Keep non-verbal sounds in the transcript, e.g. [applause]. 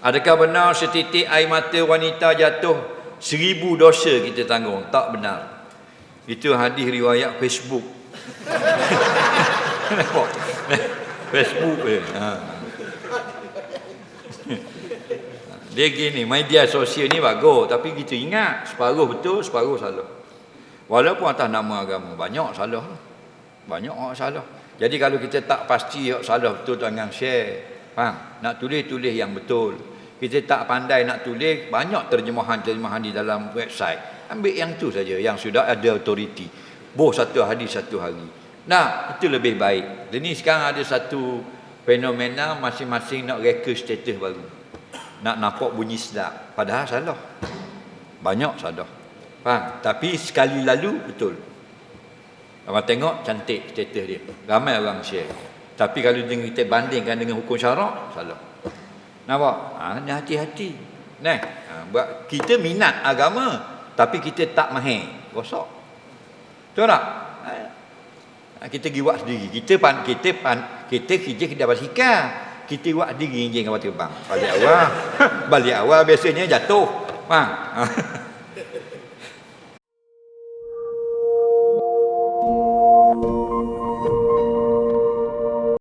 Adakah benar setitik air mata wanita jatuh seribu dosa kita tanggung? Tak benar. Itu hadis riwayat Facebook. [laughs] Facebook je. Ha. Dia gini, media sosial ni bagus tapi kita ingat separuh betul, separuh salah. Walaupun atas nama agama banyak salah. Banyak orang salah. Jadi kalau kita tak pasti salah betul jangan share. Faham? Nak tulis tulis yang betul. Kita tak pandai nak tulis banyak terjemahan-terjemahan di dalam website. Ambil yang tu saja yang sudah ada autoriti. Boh satu hari satu hari. Nah, itu lebih baik. Jadi sekarang ada satu fenomena masing-masing nak reka status baru. Nak nampak bunyi sedap. Padahal salah. Banyak salah. Faham? Tapi sekali lalu betul. Orang tengok cantik status dia. Ramai orang share. Tapi kalau kita bandingkan dengan hukum syarak, salah. Nampak? Ha, ni hati-hati. Nah, ha, buat kita minat agama, tapi kita tak mahir. Rosak. Betul tak? Ha, kita pergi buat sendiri. Kita pan, kita pan, kita kerja kita dapat hikah. Kita buat sendiri je dengan terbang. Balik awal. [laughs] balik awal biasanya jatuh. Faham? Ha. [laughs]